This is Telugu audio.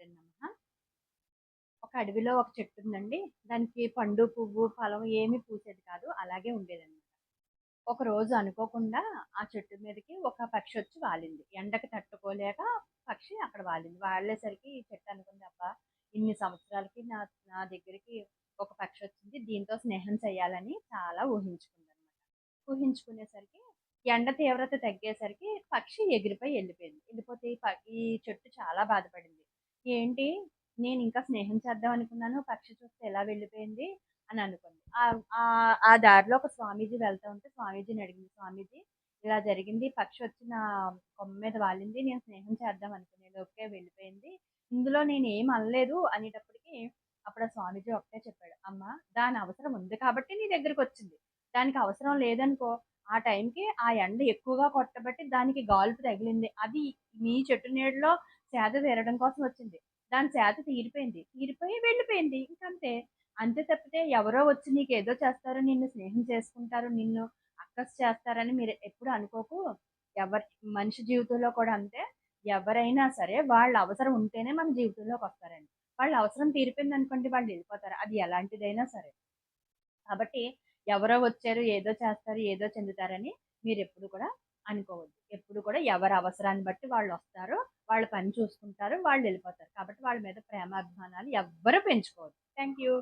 శ్రీమాత్రే ఒక అడవిలో ఒక చెట్టు ఉందండి. దానికి పండు పువ్వు ఫలం ఏమీ పూసేది కాదు. అలాగే ఉండేదన్నమాట. ఒక రోజు అనుకోకుండా ఆ చెట్టు మీదకి ఒక పక్షి వచ్చి వాలింది. ఎండకి తట్టుకోలేక పక్షి అక్కడ వాలింది. వాలేసరికి ఈ చెట్టు అనుకుంది అబ్బా ఇన్ని సంవత్సరాలకి నా నా దగ్గరికి ఒక పక్షి వచ్చింది. దీంతో స్నేహం చేయాలని చాలా ఊహించుకుంది అనమాట ఊహించుకునేసరికి ఎండ తీవ్రత తగ్గేసరికి పక్షి ఎగిరిపోయి వెళ్ళిపోయింది. వెళ్ళిపోతే ఈ చెట్టు చాలా బాధపడింది. ఏంటి? నేను ఇంకా స్నేహం చేద్దాం అనుకున్నాను. పక్షి చూస్తే ఎలా వెళ్ళిపోయింది అని అనుకుంది ఆ- ఆ- దారిలో ఒక స్వామీజీ వెళ్తా ఉంటే స్వామీజీని అడిగింది. స్వామీజీ ఇలా జరిగింది. పక్షి వచ్చి నా కొమ్మ మీద వాలింది. నేను స్నేహం చేద్దాం అనుకునేది ఓకే వెళ్ళిపోయింది. ఇందులో నేను ఏం అనలేదు అనేటప్పటికి అప్పుడు ఆ స్వామీజీ ఒకటే చెప్పాడు. అమ్మ దాని అవసరం ఉంది కాబట్టి నీ దగ్గరికి వచ్చింది. దానికి అవసరం లేదనుకో ఆ టైంకి ఆ ఎండ ఎక్కువగా కొట్టబట్టి దానికి గాల్పు తగిలింది. అది మీ చెట్టు నీడలో సేద తీరడం కోసం వచ్చింది. దాని సేద తీరిపోయింది. తీరిపోయి వెళ్ళిపోయింది. ఇంకంతే. అంతే తప్పితే ఎవరో వచ్చి నీకు ఏదో చేస్తారు నిన్ను స్నేహం చేసుకుంటారు నిన్ను అక్కస్ చేస్తారని మీరు ఎప్పుడు అనుకోకు. ఎవరి మనిషి జీవితంలో కూడా అంతే. ఎవరైనా సరే వాళ్ళ అవసరం ఉంటేనే మన జీవితంలోకి వస్తారండి. వాళ్ళ అవసరం తీరిపోయింది అనుకోండి వాళ్ళు వెళ్ళిపోతారు. అది ఎలాంటిదైనా సరే. కాబట్టి ఎవరో వచ్చారు ఏదో చేస్తారు ఏదో చెందుతారని మీరు ఎప్పుడు కూడా అనుకోవద్దు. ఎప్పుడు కూడా ఎవరి అవసరాన్ని బట్టి వాళ్ళు వస్తారు. వాళ్ళ పని చూసుకుంటారు వాళ్ళు వెళ్ళిపోతారు. కాబట్టి వాళ్ళ మీద ప్రేమాభిమానాలు ఎవ్వరూ పెంచుకోవద్దు. Thank you